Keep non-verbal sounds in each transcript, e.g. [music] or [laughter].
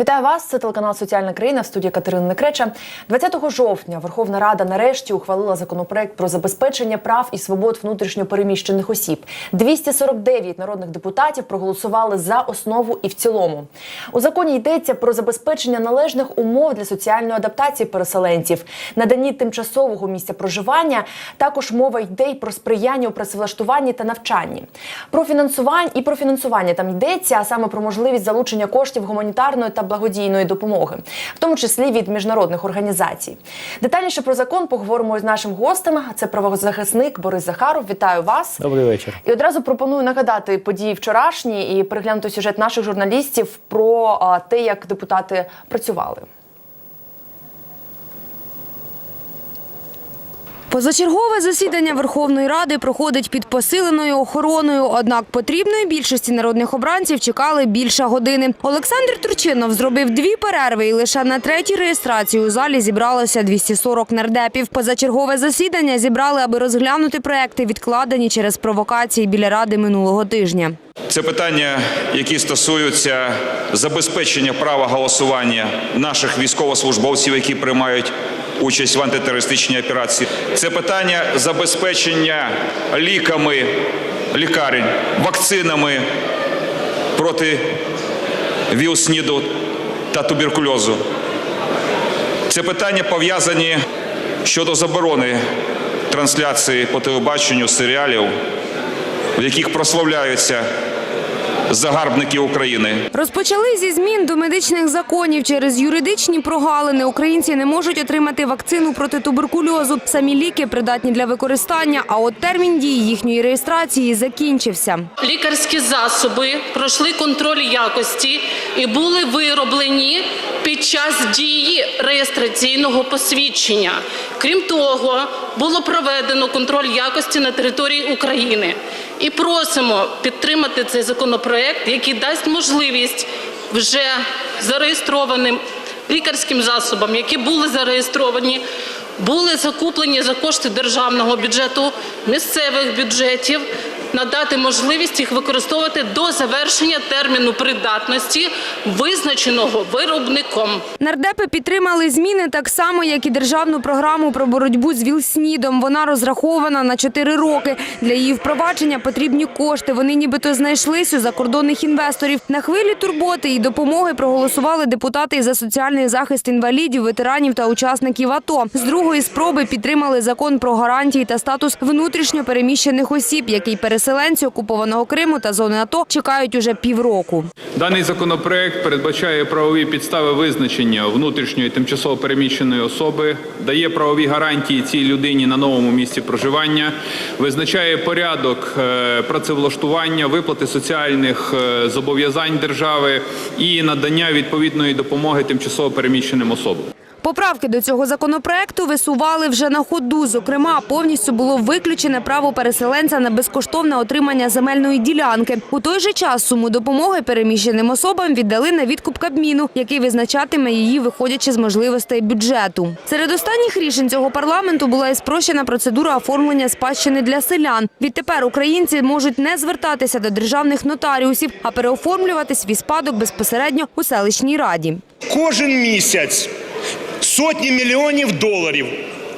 Вітаю вас. Це телеканал Соціальна країна в студії Катерини Некреча. 20 жовтня Верховна Рада нарешті ухвалила законопроект про забезпечення прав і свобод внутрішньопереміщених осіб. 249 народних депутатів проголосували за основу і в цілому. У законі йдеться про забезпечення належних умов для соціальної адаптації переселенців, наданні тимчасового місця проживання. Також мова йде й про сприяння у працевлаштуванні та навчанні. Про фінансування і про фінансування там йдеться, а саме про можливість залучення коштів гуманітарної та благодійної допомоги, в тому числі від міжнародних організацій. Детальніше про закон поговоримо з нашим гостем. Це правозахисник Борис Захаров. Вітаю вас. Добрий вечір. І одразу пропоную нагадати події вчорашні і переглянути сюжет наших журналістів про те, як депутати працювали. Позачергове засідання Верховної Ради проходить під посиленою охороною. Однак потрібної більшості народних обранців чекали більше години. Олександр Турчинов зробив дві перерви, і лише на третій реєстрації у залі зібралося 240 нардепів. Позачергове засідання зібрали, аби розглянути проекти, відкладені через провокації біля ради минулого тижня. Це питання, які стосуються забезпечення права голосування наших військовослужбовців, які приймають участь в антитерористичній операції. Це питання забезпечення ліками лікарень, вакцинами проти віл-СНІДу та туберкульозу. Це питання пов'язані щодо заборони трансляції по телебаченню серіалів, в яких прославляються загарбники України. Розпочали зі змін до медичних законів. Через юридичні прогалини українці не можуть отримати вакцину проти туберкульозу. Самі ліки придатні для використання. А от термін дії їхньої реєстрації закінчився. Лікарські засоби пройшли контроль якості і були вироблені під час дії реєстраційного посвідчення. Крім того, було проведено контроль якості на території України. І просимо підтримати цей законопроект, який дасть можливість вже зареєстрованим лікарським засобам, які були зареєстровані, були закуплені за кошти державного бюджету, місцевих бюджетів, надати можливість їх використовувати до завершення терміну придатності, визначеного виробником. Нардепи підтримали зміни так само, як і державну програму про боротьбу з ВІЛ-СНІДом. Вона розрахована на 4 роки. Для її впровадження потрібні кошти. Вони нібито знайшлись у закордонних інвесторів. На хвилі турботи і допомоги проголосували депутати за соціальний захист інвалідів, ветеранів та учасників АТО. З другої спроби підтримали закон про гарантії та статус внутрішньо переміщених осіб, який переселенці окупованого Криму та зони АТО чекають уже півроку. Даний законопроект передбачає правові підстави визначення внутрішньої тимчасово переміщеної особи, дає правові гарантії цій людині на новому місці проживання, визначає порядок е, працевлаштування, виплати соціальних е, зобов'язань держави і надання відповідної допомоги тимчасово переміщеним особам. Поправки до цього законопроекту висували вже на ходу. Зокрема, повністю було виключене право переселенця на безкоштовне отримання земельної ділянки. У той же час суму допомоги переміщеним особам віддали на відкуп Кабміну, який визначатиме її, виходячи з можливостей бюджету. Серед останніх рішень цього парламенту була і спрощена процедура оформлення спадщини для селян. Відтепер українці можуть не звертатися до державних нотаріусів, а переоформлювати свій спадок безпосередньо у селищній раді. Кожен місяць сотні мільйонів доларів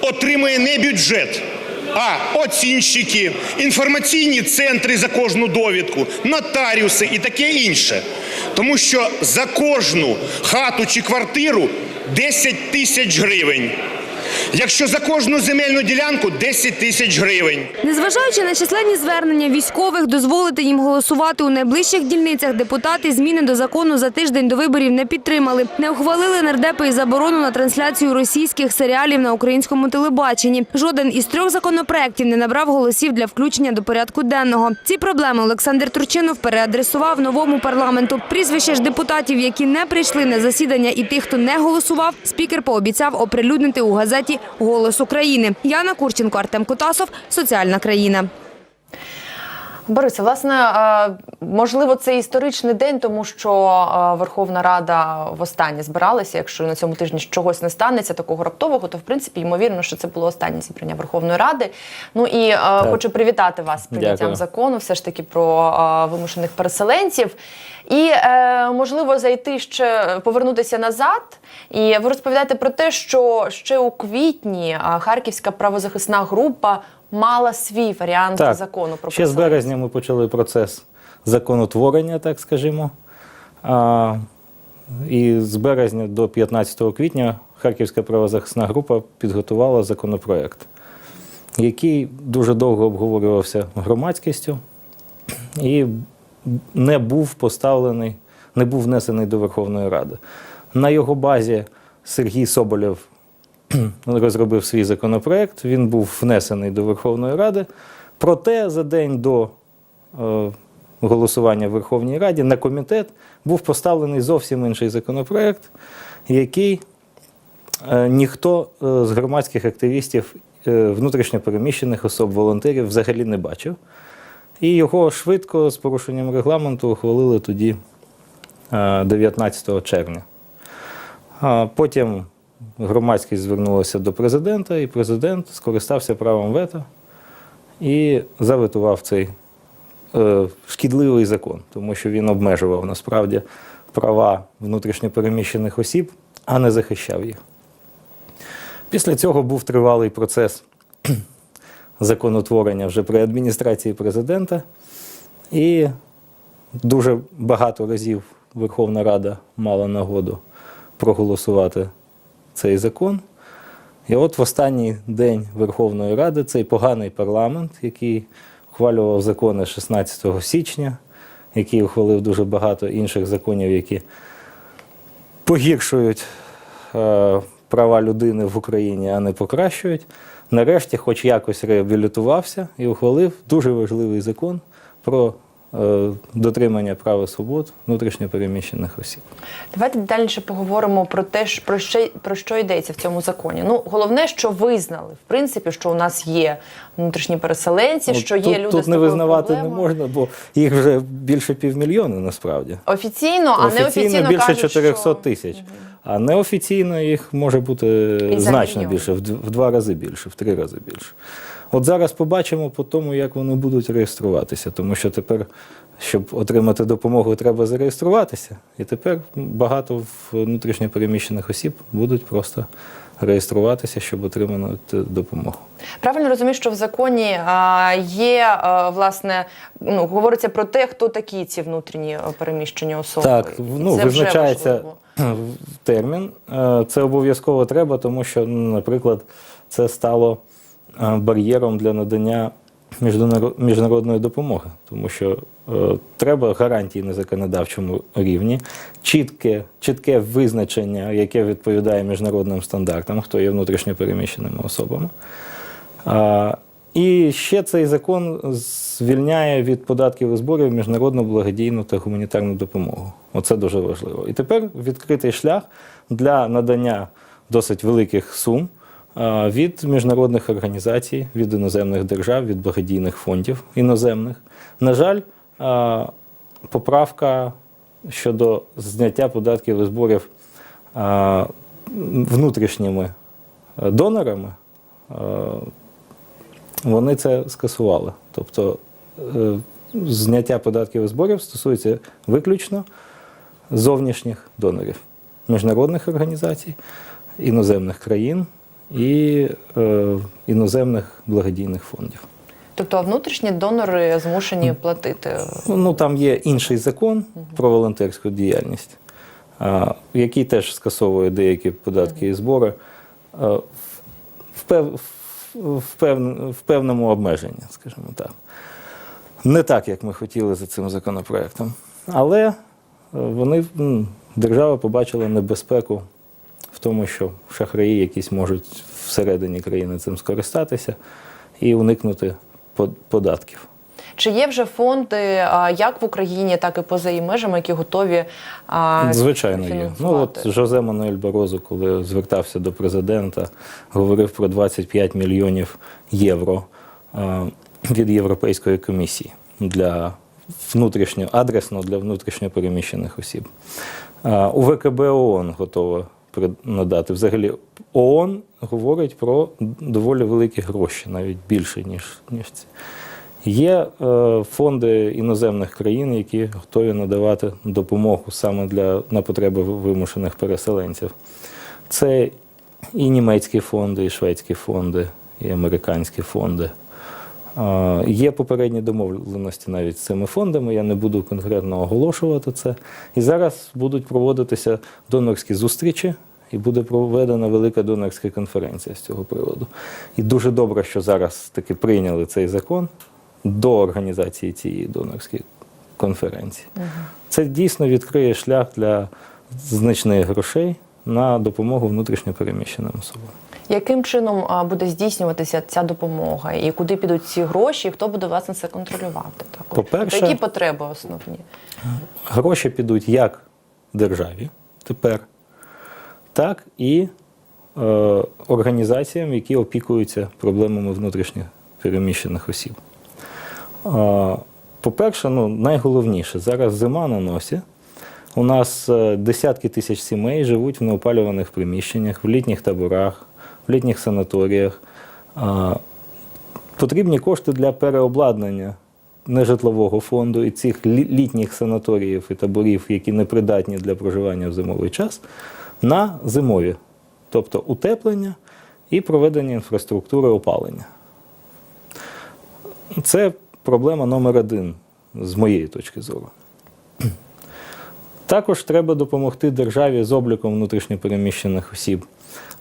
отримує не бюджет, а оцінщики, інформаційні центри за кожну довідку, нотаріуси і таке інше. Тому що за кожну хату чи квартиру 10 тисяч гривень. Якщо за кожну земельну ділянку 10 тисяч гривень. Незважаючи на численні звернення військових дозволити їм голосувати у найближчих дільницях, депутати зміни до закону за тиждень до виборів не підтримали. Не ухвалили нардепи і заборону на трансляцію російських серіалів на українському телебаченні. Жоден із трьох законопроєктів не набрав голосів для включення до порядку денного. Ці проблеми Олександр Турчинов переадресував новому парламенту. Прізвища ж депутатів, які не прийшли на засідання, і тих, хто не голосував, спікер пообіцяв оприлюднити у газеті Голос України. Яна Курченко, Артем Кутасов, Соціальна країна. Борисе, власне, е, можливо, це історичний день, тому що е, Верховна Рада востаннє збиралася. Якщо на цьому тижні чогось не станеться такого раптового, то в принципі ймовірно, що це було останнє зібрання Верховної Ради. Ну і е, хочу привітати вас з прийняттям Дякую. закону, все ж таки про вимушених переселенців. І можливо зайти ще повернутися назад. І ви розповідаєте про те, що ще у квітні Харківська правозахисна група мала свій варіант Так, закону про ще з березня ми почали процес законотворення, так скажімо. А, і з березня до 15 квітня Харківська правозахисна група підготувала законопроект, який дуже довго обговорювався громадськістю і не був поставлений, не був внесений до Верховної Ради. На його базі Сергій Соболєв [clears throat] розробив свій законопроект, він був внесений до Верховної Ради. Проте за день до е, голосування в Верховній Раді на комітет був поставлений зовсім інший законопроект, який е, ніхто е, з громадських активістів, внутрішньопереміщених особ, волонтерів взагалі не бачив. І його швидко з порушенням регламенту ухвалили тоді е, 19 червня. Потім громадськість звернулася до президента, і президент скористався правом вето і заветував цей е, шкідливий закон, тому що він обмежував насправді права внутрішньопереміщених осіб, а не захищав їх. Після цього був тривалий процес [clears throat] законотворення вже при адміністрації президента, і дуже багато разів Верховна Рада мала нагоду проголосувати цей закон. І от в останній день Верховної Ради цей поганий парламент, який ухвалював закони 16 січня, який ухвалив дуже багато інших законів, які погіршують е, права людини в Україні, а не покращують, нарешті, хоч якось реабілітувався і ухвалив дуже важливий закон про дотримання прав і свобод внутрішньопереміщених осіб. Давайте детальніше поговоримо про те, про що, про що йдеться в цьому законі. Ну, головне, що визнали, в принципі, що у нас є внутрішні переселенці, Ну, що є люди тут з не визнавати проблемою. не можна, бо їх вже більше півмільйона насправді. Офіційно, а Офіційно неофіційно більше кажуть, 400 що... тисяч. А неофіційно їх може бути І значно мільйон. більше, в два рази більше, в три рази більше. От зараз побачимо по тому, як вони будуть реєструватися, тому що тепер, щоб отримати допомогу, треба зареєструватися. І тепер багато внутрішньопереміщених осіб будуть просто реєструватися, щоб отримати допомогу. Правильно розумію, що в законі є власне, ну говориться про те, хто такі ці внутрішні переміщені особи. Так, ну, це визначається [clears throat] термін. Е, Це обов'язково треба, тому що, наприклад, це стало е, бар'єром для надання міжнародної допомоги, тому що е, треба гарантії на законодавчому рівні, чітке, чітке визначення, яке відповідає міжнародним стандартам, хто є внутрішньо переміщеними особами. І ще цей закон звільняє від податків і зборів міжнародну благодійну та гуманітарну допомогу. Оце дуже важливо. І тепер відкритий шлях для надання досить великих сум від міжнародних організацій, від іноземних держав, від благодійних фондів іноземних. На жаль, поправка щодо зняття податків і зборів внутрішніми е, донорами. вони це скасували. Тобто е, зняття податків і зборів стосується виключно зовнішніх донорів, міжнародних організацій, іноземних країн і е, іноземних благодійних фондів. Тобто, а внутрішні донори змушені платити. Ну там є інший закон про волонтерську діяльність, який теж скасовує деякі податки і збори в, пев, в, пев, в певному обмеженні, скажімо так. Не так, як ми хотіли за цим законопроектом. Але е, вони, держава побачила небезпеку тому, що шахраї якісь можуть всередині країни цим скористатися і уникнути податків. Чи є вже фонди як в Україні, так і поза її межами, які готові Звичайно, є. Ну от Жозе Мануель Барозу, коли звертався до президента, говорив про 25 мільйонів євро від Європейської комісії. для внутрішньо адресно для внутрішньо переміщених осіб. У ВКБ ООН готова надати. Взагалі, ООН говорить про доволі великі гроші, навіть більше, ніж, ніж ці. Є е, фонди іноземних країн, які готові надавати допомогу саме для, на потреби вимушених переселенців. Це і німецькі фонди, і шведські фонди, і американські фонди. Є попередні домовленості навіть з цими фондами, я не буду конкретно оголошувати це. І зараз будуть проводитися донорські зустрічі, і буде проведена велика донорська конференція з цього приводу. І дуже добре, що зараз таки прийняли цей закон до організації цієї донорської конференції. Це дійсно відкриє шлях для значних грошей на допомогу внутрішньо переміщеним особам. Яким чином буде здійснюватися ця допомога? І куди підуть ці гроші? І хто буде власне це контролювати? По-перше- Тобто, які потреби основні? Гроші підуть як державі тепер, так і е, організаціям, які опікуються проблемами внутрішньо переміщених осіб. Е, по-перше, ну, найголовніше, зараз зима на носі. У нас е, десятки тисяч сімей живуть в неопалюваних приміщеннях, в літніх таборах, в літніх санаторіях. Потрібні кошти для переобладнання нежитлового фонду і цих літніх санаторіїв і таборів, які непридатні для проживання в зимовий час, на зимові, тобто утеплення і проведення інфраструктури опалення. Це проблема номер один з моєї точки зору. Також треба допомогти державі з обліком внутрішньопереміщених осіб.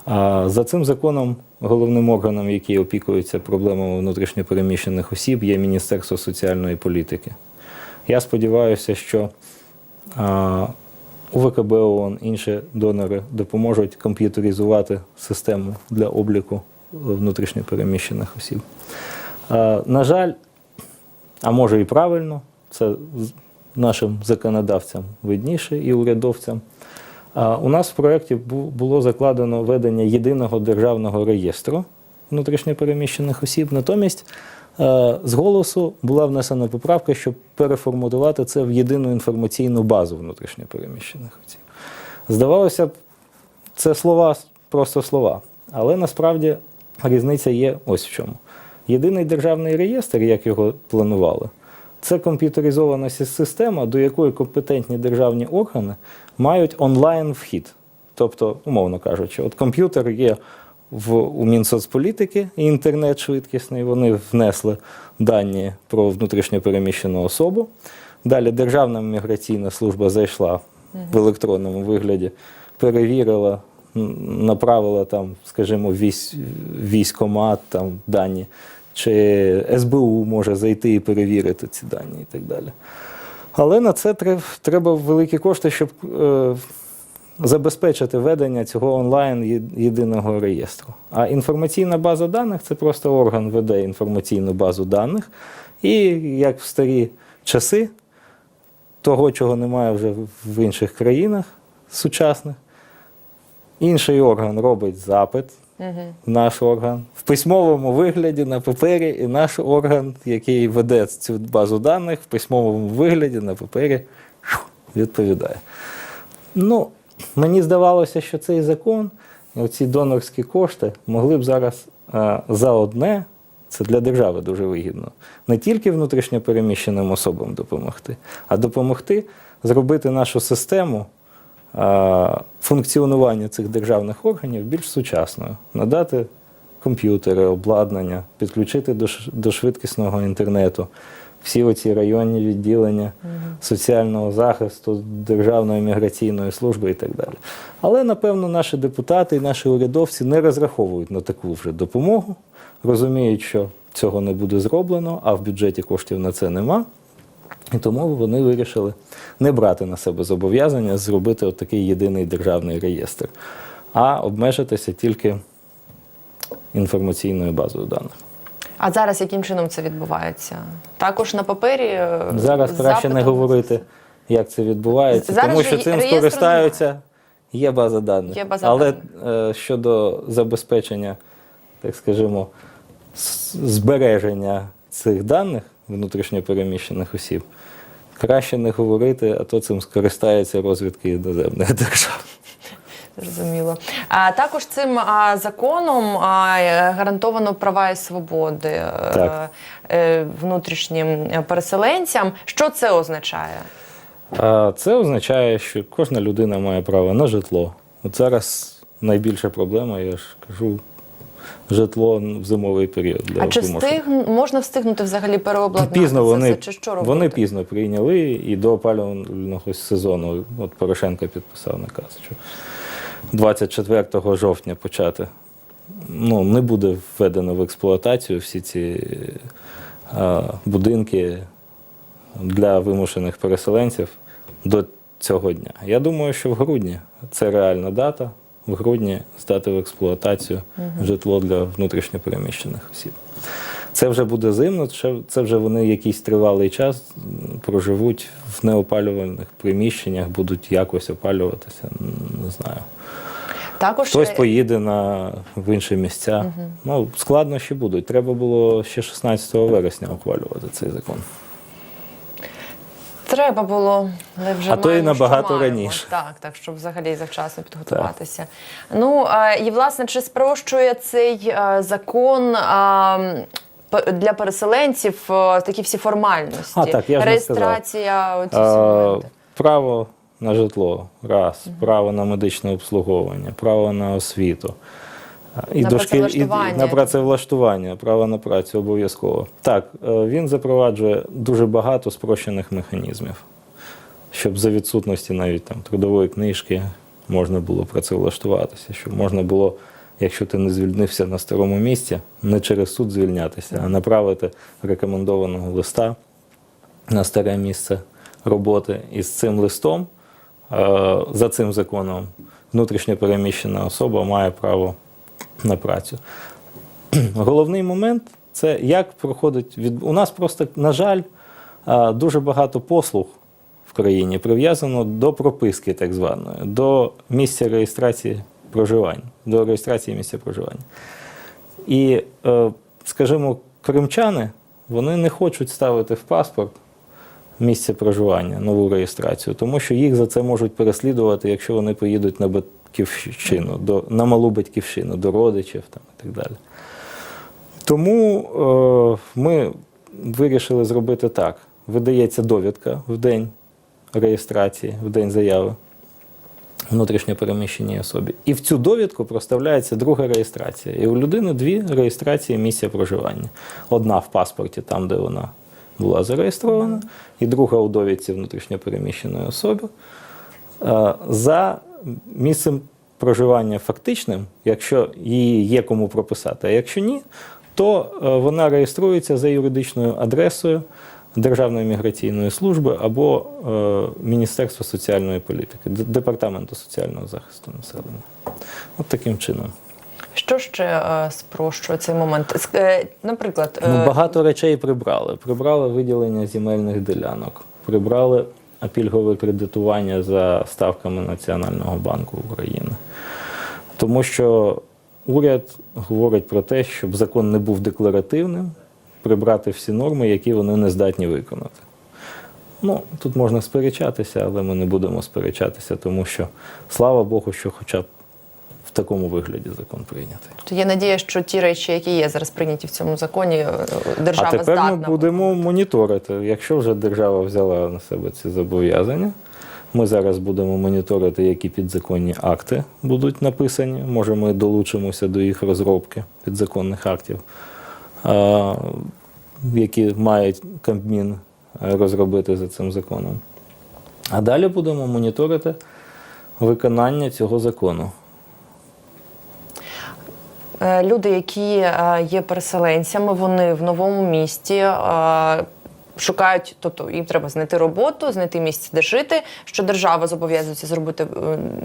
А за цим законом головним органом, який опікується проблемами внутрішньопереміщених осіб, є Міністерство соціальної політики. Я сподіваюся, що УВКБ ООН, інші донори допоможуть комп'ютеризувати систему для обліку внутрішньопереміщених осіб. На жаль, а може і правильно, це нашим законодавцям видніше і урядовцям. У нас в проєкті було закладено ведення єдиного державного реєстру внутрішньопереміщених осіб. Натомість е, з голосу була внесена поправка, щоб переформатувати це в єдину інформаційну базу внутрішньопереміщених осіб. Здавалося б, це слова, просто слова. Але насправді різниця є ось в чому. Єдиний державний реєстр, як його планували, це комп'ютеризована система, до якої компетентні державні органи мають онлайн вхід. Тобто, умовно кажучи, от комп'ютер є в, у Мінсоцполітики, і інтернет швидкісний, вони внесли дані про внутрішньопереміщену особу. Далі Державна міграційна служба зайшла в електронному вигляді, перевірила, направила там, скажімо, військ, військомат там дані, чи СБУ може зайти і перевірити ці дані і так далі. Але на це треба великі кошти, щоб е, забезпечити ведення цього онлайн єдиного реєстру. А інформаційна база даних це просто орган веде інформаційну базу даних. І як в старі часи, того, чого немає вже в інших країнах сучасних, інший орган робить запит, наш орган в письмовому вигляді на папері, і наш орган, який веде цю базу даних, в письмовому вигляді на папері відповідає. Ну, мені здавалося, що цей закон, оці донорські кошти могли б зараз е, за одне, це для держави дуже вигідно, не тільки внутрішньо переміщеним особам допомогти, а допомогти зробити нашу систему функціонування цих державних органів більш сучасною, надати комп'ютери, обладнання, підключити до, до швидкісного інтернету, всі оці районні відділення соціального захисту, Державної міграційної служби і так далі. Але, напевно, наші депутати і наші урядовці не розраховують на таку вже допомогу, розуміють, що цього не буде зроблено, а в бюджеті коштів на це нема. І тому вони вирішили не брати на себе зобов'язання зробити от такий єдиний державний реєстр, а обмежитися тільки інформаційною базою даних. А зараз яким чином це відбувається? Також на папері е, Зараз краще не говорити, як це відбувається, Зараз тому що цим скористаються. Є база даних. Є база Але даних. е, щодо забезпечення, так скажімо, збереження цих даних, внутрішньопереміщених осіб. Краще не говорити, а то цим скористаються розвідки іноземних держав. Зрозуміло. А також цим а, законом а, гарантовано права і свободи е, Так. е, внутрішнім переселенцям. Що це означає? А це означає, що кожна людина має право на житло. От зараз найбільша проблема, я ж кажу, житло в зимовий період. Для а чи встиг можна встигнути взагалі переобладнати Пізно вони, все? Чи що робити? вони пізно прийняли і до опалювального сезону. От Порошенко підписав наказ, що 24 жовтня почати. Ну, не буде введено в експлуатацію всі ці е, будинки для вимушених переселенців до цього дня. Я думаю, що в грудні це реальна дата. В грудні здати в експлуатацію житло для внутрішньопереміщених осіб. Це вже буде зимно, це- вже вони якийсь тривалий час проживуть в неопалювальних приміщеннях, будуть якось опалюватися. Не знаю. Також Хтось поїде на, в інші місця. Ну, складнощі будуть. Треба було ще 16 вересня ухвалювати цей закон. Треба було, але вже А то і набагато маємо. раніше. Так, так, щоб взагалі завчасно підготуватися. Ну е, і власне, чи спрощує цей закон для переселенців такі всі формальності? А, так, я ж Реєстрація, оці Е, право на житло, раз, право на медичне обслуговування, право на освіту. І На дошкіль- і- і на працевлаштування, право на працю обов'язково. Так, е, він запроваджує дуже багато спрощених механізмів, щоб за відсутності навіть там трудової книжки можна було працевлаштуватися, щоб можна було, якщо ти не звільнився на старому місці, не через суд звільнятися, а направити рекомендованого листа на старе місце роботи. І з цим листом, е, за цим законом, внутрішньо переміщена особа має право на працю. [clears throat] Головний момент це як проходить від. У нас просто, на жаль, дуже багато послуг в країні прив'язано до прописки, так званої, до місця реєстрації проживання, до реєстрації місця проживання. І, е, скажімо, кримчани вони не хочуть ставити в паспорт місце проживання, нову реєстрацію, тому що їх за це можуть переслідувати, якщо вони поїдуть на батьківщину, до, на малу батьківщину, до родичів там, і так далі. Тому е, ми вирішили зробити так: видається довідка в день реєстрації, в день заяви внутрішньо переміщеній особі. І в цю довідку проставляється друга реєстрація. І у людини дві реєстрації місця проживання. Одна в паспорті, там, де вона була зареєстрована, і друга у довідці внутрішньо переміщеної особи. Е, За місцем проживання фактичним, якщо її є кому прописати, а якщо ні, то е, вона реєструється за юридичною адресою Державної міграційної служби або е, Міністерства соціальної політики, Департаменту соціального захисту населення. От таким чином. Що ще е, спрощує цей момент? Наприклад, Ну, багато речей прибрали. Прибрали виділення земельних ділянок, прибрали пільгове кредитування за ставками Національного банку України. Тому що уряд говорить про те, щоб закон не був декларативним, прибрати всі норми, які вони не здатні виконати. Ну, тут можна сперечатися, але ми не будемо сперечатися, тому що слава Богу, що хоча б в такому вигляді закон прийнятий. то є надія, що ті речі, які є зараз прийняті в цьому законі, е, держава А тепер здатна. ми будемо моніторити. Якщо вже держава взяла на себе ці зобов'язання, ми зараз будемо моніторити, які підзаконні акти будуть написані. Може, ми долучимося до їх розробки підзаконних актів, які мають Кабмін е, розробити за цим законом. А далі будемо моніторити виконання цього закону. Е, Люди, які е, є переселенцями, вони в новому місті. е, Шукають, тобто їм треба знайти роботу, знайти місце, де жити, що держава зобов'язується зробити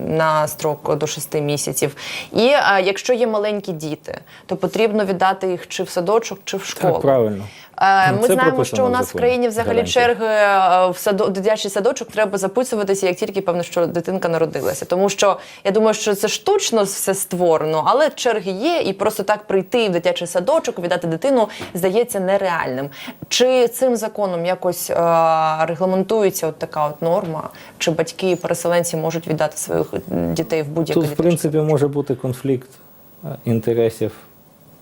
на строк до 6 місяців. І а, якщо є маленькі діти, то потрібно віддати їх чи в садочок, чи в школу. Так, правильно. Е, Ну, Ми це знаємо, що у нас в країні взагалі гарантії. черги е, в садо, дитячий садочок треба записуватися, як тільки певно, що дитинка народилася. Тому що я думаю, що це штучно все створено, але черги є, і просто так прийти в дитячий садочок, віддати дитину здається нереальним. Чи цим законом якось е, регламентується от така от норма? Чи батьки переселенці можуть віддати своїх дітей в будь-який Тут, в принципі, може бути конфлікт інтересів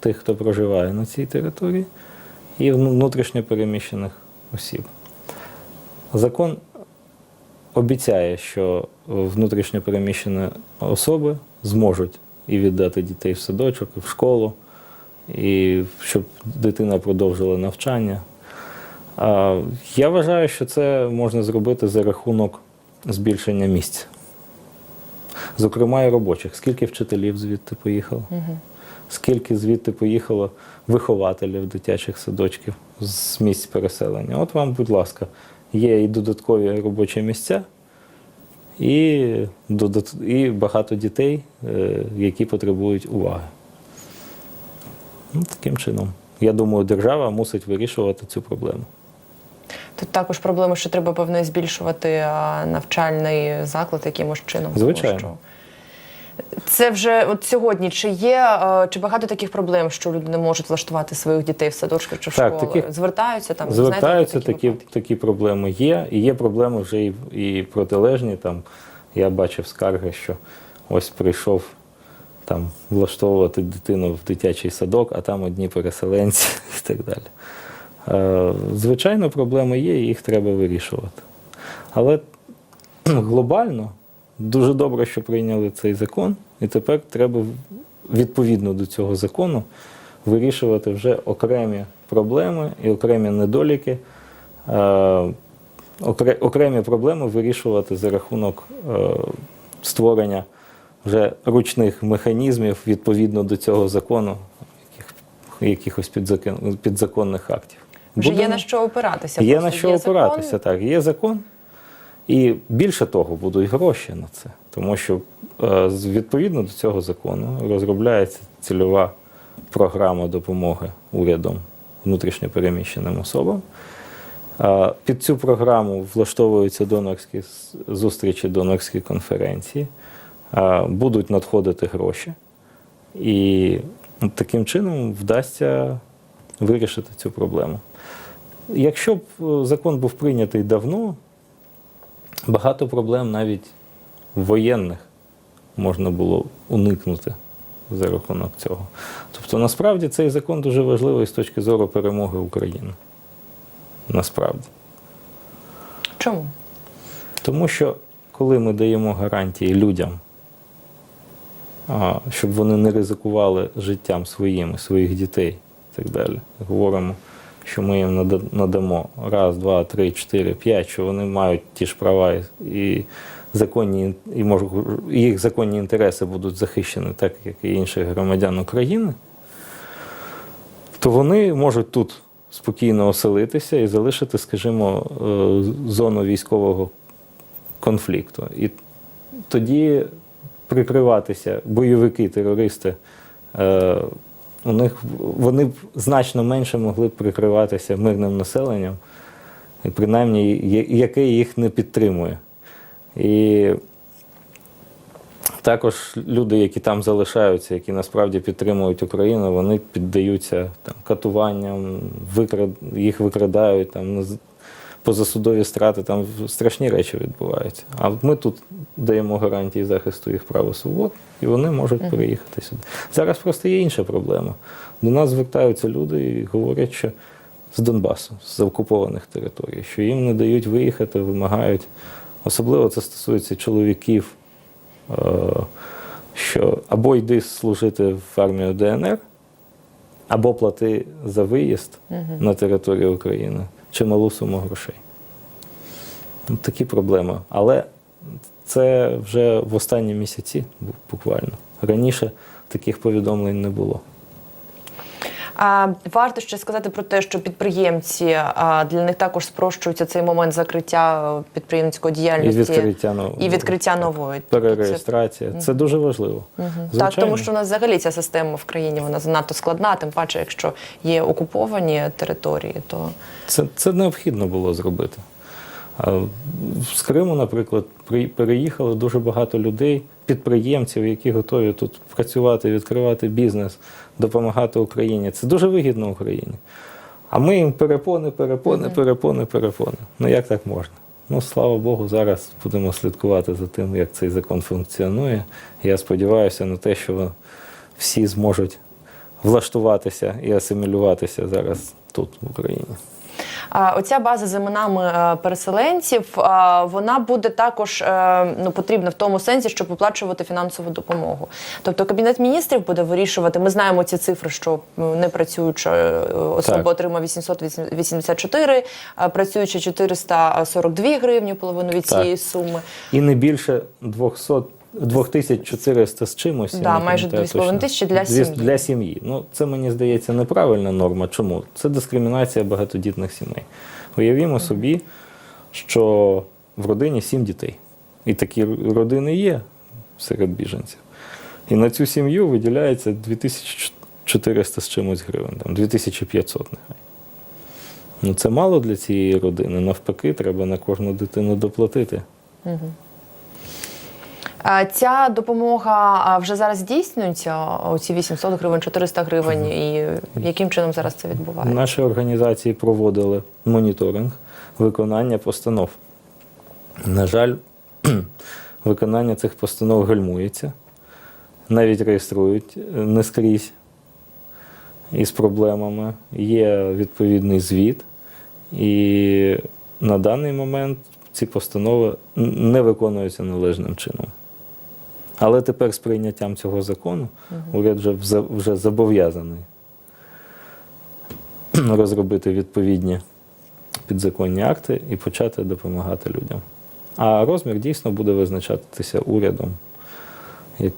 тих, хто проживає на цій території, і вну- внутрішньо переміщених осіб. Закон обіцяє, що внутрішньо переміщені особи зможуть і віддати дітей в садочок, і в школу, і щоб дитина продовжила навчання. Я вважаю, що це можна зробити за рахунок збільшення місць. Зокрема, і робочих. Скільки вчителів звідти поїхало? Скільки звідти поїхало вихователів дитячих садочків з місць переселення? От вам, будь ласка, є і додаткові робочі місця, і, додат... і багато дітей, е, які потребують уваги. Ну, таким чином. Я думаю, держава мусить вирішувати цю проблему. Тут також проблема, що треба певно збільшувати навчальний заклад якимось чином. тому Звичайно. що Це вже от сьогодні. Чи є чи багато таких проблем, що люди не можуть влаштувати своїх дітей в садочки чи в Так, школи? таких- Звертаються там, Звертаються, знаєте, такі, випадки? такі проблеми є. І є проблеми вже і, і протилежні. Там, я бачив скарги, що ось прийшов там, влаштовувати дитину в дитячий садок, а там одні переселенці [laughs] і так далі. Е, Звичайно, проблеми є, і їх треба вирішувати. Але [clears throat] глобально дуже добре, що прийняли цей закон, і тепер треба відповідно до цього закону вирішувати вже окремі проблеми і окремі недоліки. Е, Окремі проблеми вирішувати за рахунок е, створення вже ручних механізмів відповідно до цього закону, якихось підзаконних актів. Вже є на що опиратися. Є на що закон, опиратися, так. Є закон. І більше того, будуть гроші на це. Тому що е, відповідно до цього закону розробляється цільова програма допомоги урядом внутрішньопереміщеним особам. Е, Під цю програму влаштовуються донорські зустрічі, донорські конференції, Е, будуть надходити гроші. І таким чином вдасться вирішити цю проблему. Якщо б закон був прийнятий давно, багато проблем навіть воєнних можна було уникнути за рахунок цього. Тобто, насправді цей закон дуже важливий з точки зору перемоги України. Насправді. Чому? Тому що коли ми даємо гарантії людям, щоб вони не ризикували життям своїм і своїх дітей і так далі, говоримо, що ми їм надамо раз, два, три, чотири, п'ять, що вони мають ті ж права і- законні, і можуть, їх законні інтереси будуть захищені, так як і інших громадян України, то вони можуть тут спокійно оселитися і залишити, скажімо, е, зону військового конфлікту. І тоді прикриватися бойовики, терористи, е, у них вони б значно менше могли б прикриватися мирним населенням, принаймні яке їх не підтримує. І також люди, які там залишаються, які насправді підтримують Україну, вони піддаються там, катуванням, викрад... їх викрадають, там, позасудові страти, там страшні речі відбуваються. А ми тут даємо гарантії захисту їх прав і свобод, і вони можуть переїхати сюди. Зараз просто є інша проблема. До нас звертаються люди і говорять, що з Донбасу, з окупованих територій, що їм не дають виїхати, вимагають. Особливо це стосується чоловіків, е, що або йди служити в армію ДНР, або плати за виїзд на територію України чималу суму грошей. Такі проблеми. Але це вже в останні місяці бу- буквально. Раніше таких повідомлень не було. А, варто ще сказати про те, що підприємці а, для них також спрощується цей момент закриття е, підприємницької І відкриття нової. і відкриття нової. Тобто це- Це дуже важливо. Так, Звичайно. тому що у нас взагалі ця система в країні вона занадто складна, тим паче, якщо є окуповані території, то Це, це необхідно було зробити. З Криму, наприклад, при- переїхало дуже багато людей, підприємців, які готові тут працювати, відкривати бізнес, допомагати Україні. Це дуже вигідно Україні. А ми їм перепони, перепони, перепони, перепони. Ну як так можна? Ну, слава Богу, зараз будемо слідкувати за тим, як цей закон функціонує. Я сподіваюся на те, що всі зможуть влаштуватися і асимілюватися зараз тут, в Україні. Оця база з іменами е, переселенців вона буде також е, ну, потрібна в тому сенсі, щоб виплачувати фінансову допомогу. Тобто кабінет міністрів буде вирішувати. Ми знаємо ці цифри, що не працююча е, особа Так. отримає 884, а працююча 442 гривні, половину від Так. цієї суми. І не більше 200, 2400 з чимось. я Да, не майже пам'ятаю 2,5 точно. тисячі для Дві- сім'ї. Для сім'ї. Ну, це, мені здається, неправильна норма. Чому? Це дискримінація багатодітних сімей. Уявімо собі, що в родині сім дітей. І такі родини є серед біженців. І на цю сім'ю виділяється 2400 з чимось гривень, там, 2500 нехай. Ну, це мало для цієї родини. Навпаки, треба на кожну дитину доплатити. А Ця допомога вже зараз здійснюється, оці 800 гривень, 400 гривень, і яким чином зараз це відбувається? Наші організації проводили моніторинг виконання постанов. На жаль, [clears throat] виконання цих постанов гальмується, навіть реєструють е, не скрізь із проблемами. Є відповідний звіт, і на даний момент ці постанови не виконуються належним чином. Але тепер з прийняттям цього закону уряд вже, вже зобов'язаний [clears throat] розробити відповідні підзаконні акти і почати допомагати людям. А розмір дійсно буде визначатися урядом. Як...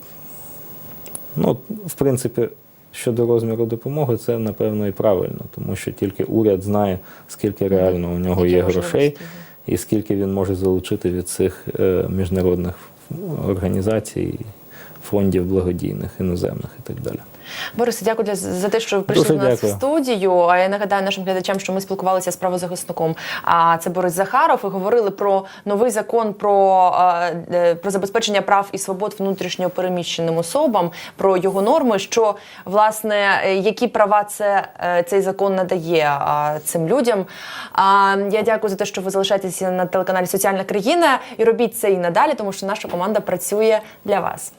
Ну, в принципі, щодо розміру допомоги, це напевно і правильно, тому що тільки уряд знає, скільки реально у нього є грошей, і скільки він може залучити від цих е, міжнародних організацій, фондів благодійних, іноземних і так далі. Борисе, дякую для- за те, що ви прийшли Дуже до нас дякую. в студію. А я нагадаю нашим глядачам, що ми спілкувалися з правозахисником. А це Борис Захаров. І говорили про новий закон про, е, про забезпечення прав і свобод внутрішньо переміщеним особам, про його норми. Що власне е, які права це е, цей закон надає цим людям. А я дякую за те, що ви залишаєтеся на телеканалі Соціальна країна і робіть це і надалі, тому що наша команда працює для вас.